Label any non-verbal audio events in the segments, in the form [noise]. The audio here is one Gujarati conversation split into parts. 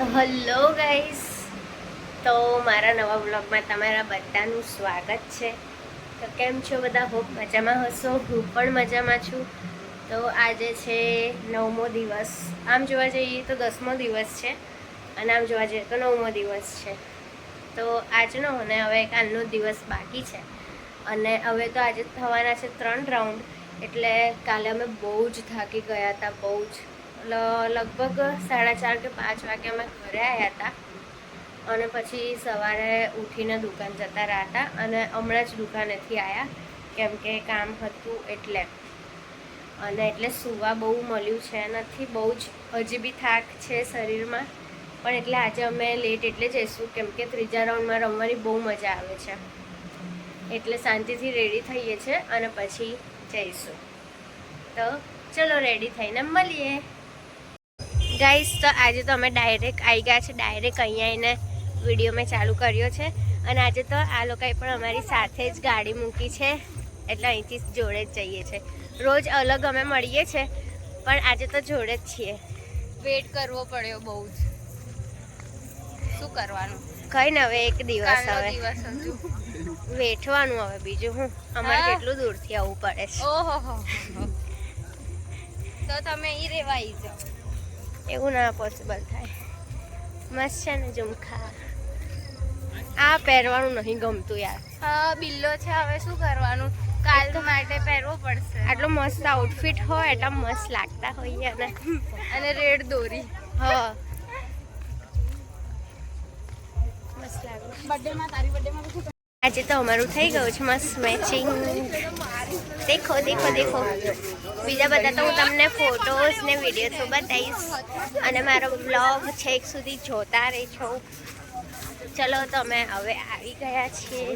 હલો ગાઈસ તો મારા નવા બ્લોગમાં તમારા બધાનું સ્વાગત છે. તો કેમ છો બધા? હોપ મજામાં હશો? હું પણ મજામાં છું. તો આજે છે નવમો દિવસ. આમ જોવા જઈએ તો દસમો દિવસ છે અને આમ જોવા જઈએ તો નવમો દિવસ છે. તો આજનો અને હવે કાલનો દિવસ બાકી છે. અને હવે તો આજે થવાના છે ત્રણ રાઉન્ડ એટલે કાલે અમે બહુ જ થાકી ગયા હતા, બહુ જ. લગભગ સાડા ચાર કે પાંચ વાગે અમે ઘરે આવ્યા હતા. અને પછી સવારે ઉઠીને દુકાન જતા રહ્યા હતા અને હમણાં જ દુકાનેથી આવ્યા કેમ કે કામ હતું એટલે. અને એટલે સુવા બહુ મળ્યું છે નથી, બહુ જ હજી બી થાક છે શરીરમાં. પણ એટલે આજે અમે લેટ એટલે જઈશું, કેમ કે ત્રીજા રાઉન્ડમાં રમવાની બહુ મજા આવે છે. એટલે શાંતિથી રેડી થઈએ છીએ અને પછી જઈશું. તો ચલો રેડી થઈને મળીએ. ગાઈસ તો આજે તો અમે ડાયરેક્ટ આવી ગયા છે. ડાયરેક્ટ અહીંયા એને વીડિયો મેં ચાલુ કર્યો છે. અને આજે તો આ લોકોએ પણ અમારી સાથે જ ગાડી મૂકી છે. એટલે અહીંથી જોડે જ જઈએ છીએ રોજ અલગ અમે મળીએ છીએ પણ આજે તો જોડે જ છીએ. વેટ કરવો પડ્યો બહુ જ. શું કરવાનું? કઈ ને હવે એક દિવસ હવે. વેઠવાનું હવે બીજું હું. અમારે કેટલું દૂરથી આવવું પડે છે. ઓહો તો તમે અહીં રેવાઈ જાઓ. એવું ના પોસિબલ થાય. મસ્ત છે ને ઝુમખા. આ પહેરવાનું નહીં ગમતું યાર. હા બિલ્લો છે હવે શું કરવાનું? કાલ માટે પહેરવો પડશે. આટલો મસ્ત આઉટફિટ હોય એટલા મસ્ત લાગતા હોઈએ અને અને રેડ દોરી. હા. મસ્ત લાગે. બર્થડેમાં તારી બર્થડેમાં આજે તો અમારું થઈ ગયું છે મસ્ત મેચિંગ દેખો દેખો દેખો. બીજા બધા તો હું તમને ફોટોસ ને વીડિયો બતાવીશ. અને મારો બ્લોગ છેક સુધી જોતા રહેજો. ચલો તમે હવે આવી ગયા છીએ.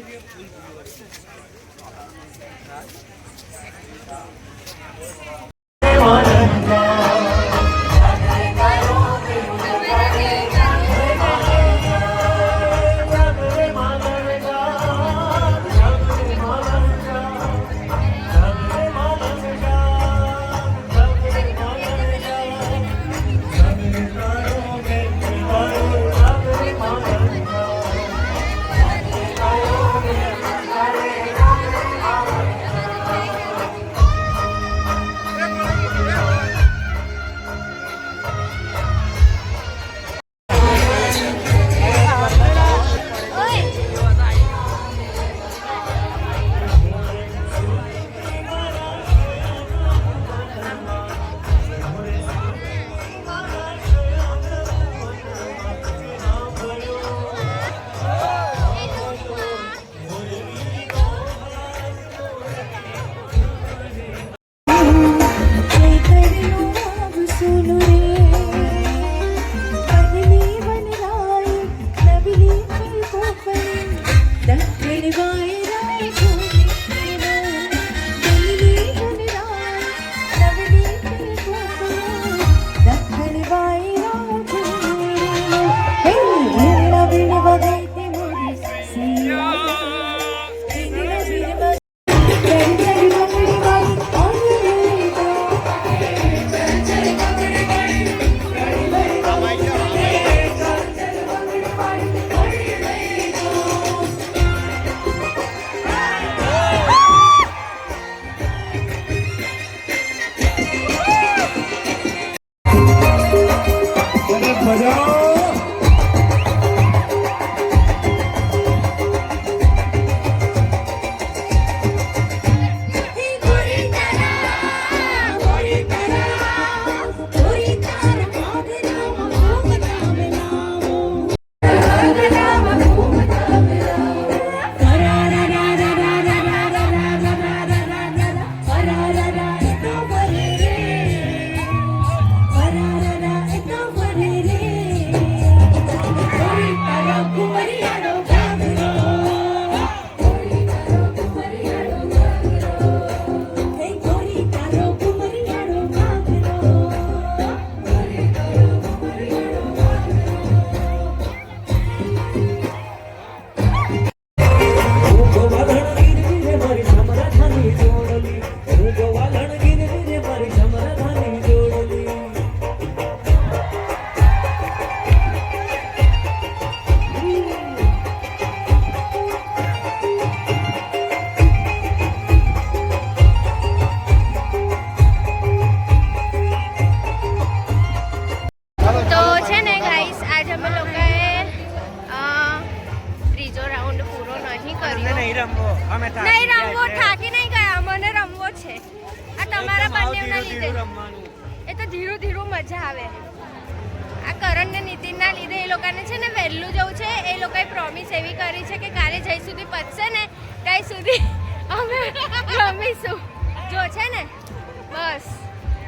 大家 નહીં રમવો. અમે નહીં રમવો. થાકી નહીં ગયા. મને રમવો છે. આ તમારા બંનેના લીધે. એ તો ધીરું ધીરું મજા આવે. આ કરણ ને નીતિનના લીધે એ લોકોને છે ને વહેલું જવું છે. એ લોકોએ પ્રોમિસ એવી કરી છે કે કાલે જઈ સુધી પચશે ને ત્યાં સુધી અમે રમીશું. જો છે ને બસ.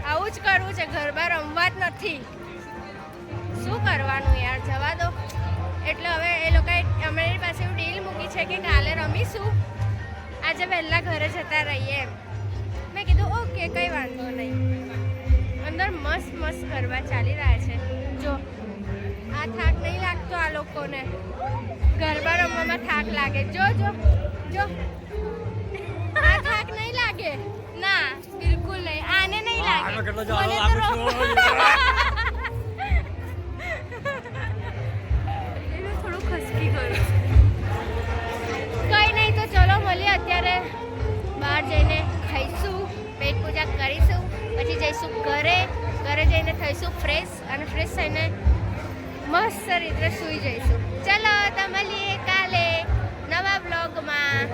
આવું જ કરવું છે. ગરબા રમવા જ નથી. શું કરવાનું યાર? જવા દો. એટલે હવે એ લોકોએ છે કે કાલે રમીશું? આજે વહેલા ઘરે જતા રહીએ એમ. મેં કીધું ઓકે કંઈ વાંધો નહીં. અંદર મસ્ત મસ્ત ગરબા ચાલી રહ્યા છે. જો આ થાક નહીં લાગતો આ લોકોને. ગરબા રમવામાં થાક લાગે. જો જો જો. આ થાક નહીં લાગે? ના બિલકુલ નહીં. આને નહીં લાગે. થઈશું ફ્રેશ અને ફ્રેશ થઈને મસ્ત રીતે સૂઈ જઈશું. ચલો તો મળીએ કાલે નવા બ્લોગમાં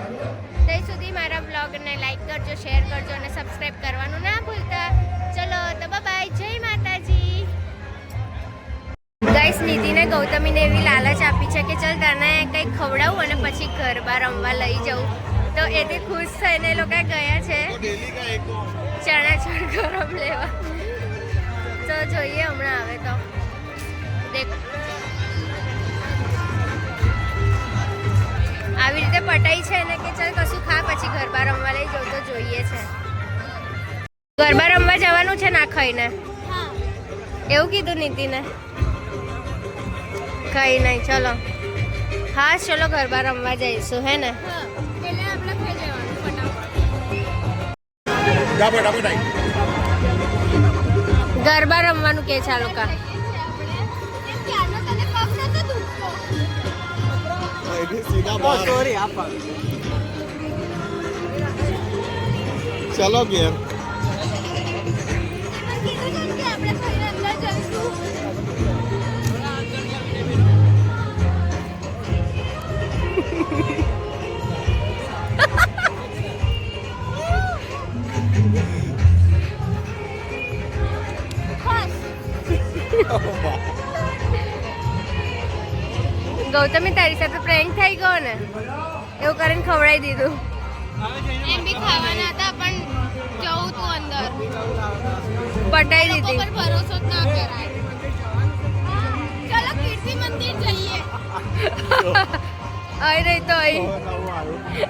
ત્યાં સુધી મારા બ્લોગને લાઈક કરજો શેર કરજો અને સબસ્ક્રાઈબ કરવાનું ના ભૂલતા. ચલો તો બાય જય માતાજી. ગાઈસ નીતિને ગૌતમીને એવી લાલચ આપી છે કે ચલ તને કંઈક ખવડાવું અને પછી ગરબા રમવા લઈ જાઉં તો એથી ખુશ થઈને લોકો ગયા છે. ચણા ચોળ ગરમ લેવા. તો જોઈએ હમણાં આવે તો. દેખ. આવી રીતે પટાઈ છે ને કે ચાલ કશું ખા પછી ગરબા રમવા લઈ જાઉં તો જોઈએ છે. ગરબા રમવા જવાનું છે ના ખાઈને? એવું કીધું નીતિને? કઈ નહીં ચલો. હા ચલો ગરબા રમવા જઈશું હે ને? ગરબા રમવાનું કે છે આ લોકો. ચલો ઘેર ગૌતમી તારી સાથે પ્રેન્ક થઈ ગયો ને? એવું કરીને ખવડાવી દીધું. એમ બી ખાવાના હતા પણ જવું તું અંદર. પટાઈ દીધી. પર ભરોસો જ ના કરાય. ચલો કીર્તિ મંદિર જઈએ. [laughs] આઈ રહી તો આવ્યું